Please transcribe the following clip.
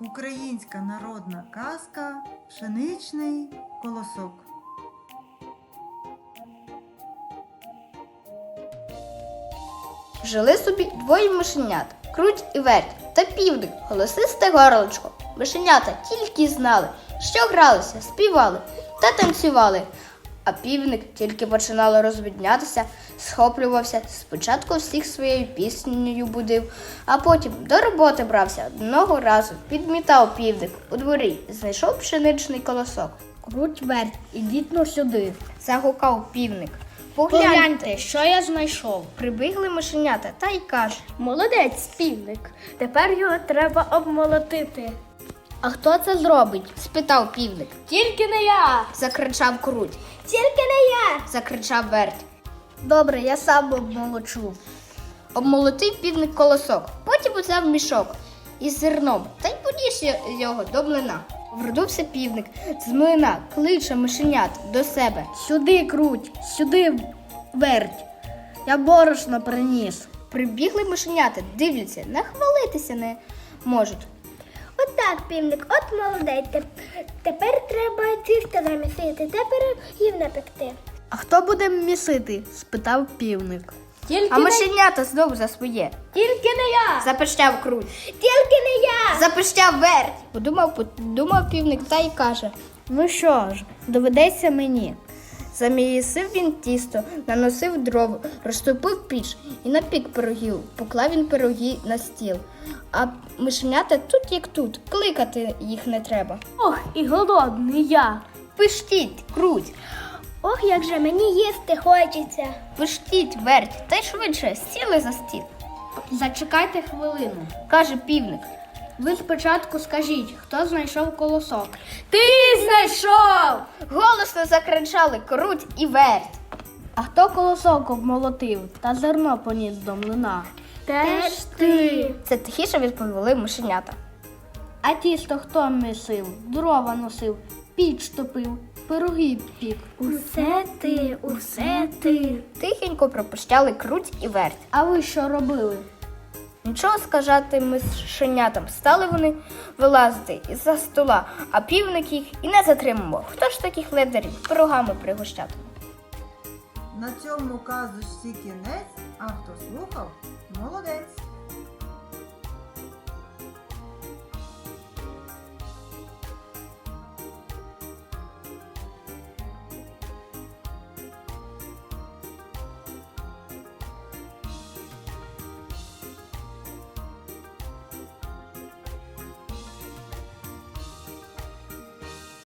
Українська народна казка Пшеничний колосок. Жили собі двоє мишенят, круть і верть, та півник, голосисте горлочко. Мишенята тільки знали, що гралися, співали та танцювали. А півник тільки починало розвіднятися, схоплювався, спочатку всіх своєю піснею будив, а потім до роботи брався. Одного разу підмітав півник у дворі, знайшов пшеничний колосок. Круть верть, ідіть ну сюди. Загукав півник. Погляньте, що я знайшов. Прибігли мишенята та й каже. Молодець, півник. Тепер його треба обмолотити. А хто це зробить? спитав півник. Тільки не я. Закричав круть. Тільки не я. закричав верть. Добре, я сам обмолочу. Обмолотив півник колосок, потім узяв мішок із зерном та й поніс його до млина. Повернувся півник з млина, кличе мишенят до себе. Сюди круть, сюди верть. Я борошно приніс. Прибігли мишенята, дивляться, нахвалитися не можуть. Отак, півник, от молодець. Тепер треба тісто намісити та пирогів напекти. А хто буде місити? спитав півник. Тільки, А мишенята знову за своє. тільки не я. Запищав круть. Тільки не я! Запищав верть. Подумав, подумав півник та й каже. Ну що ж, доведеться мені. Замісив він тісто, наносив дров, розтопив піч і напік пирогів. Поклав він пироги на стіл. А мишенята тут як тут, кликати їх не треба. Ох, і голодний я. Пиштіть, круть, Ох, як же мені їсти хочеться. пиштіть, верть, та й швидше сіли за стіл. Зачекайте хвилину. Каже півник. Ви спочатку скажіть, хто знайшов колосок. Ти знайшов! Голосно закричали круть і верть. А хто колосок обмолотив та зерно поніс до млина? Теж ти. Це тихіше відповіли мишенята. А тісто хто місив, дрова носив, піч топив, пироги пік. Усе ти, усе ти. Тихенько пропищали круть і верть. А ви що робили? Нічого сказати мишенятам. Стали вони вилазити із-за стола, а півник їх і не затримував. Хто ж таких ледарів пирогами пригощатиме? На цьому казочці кінець, а хто слухав, молодець.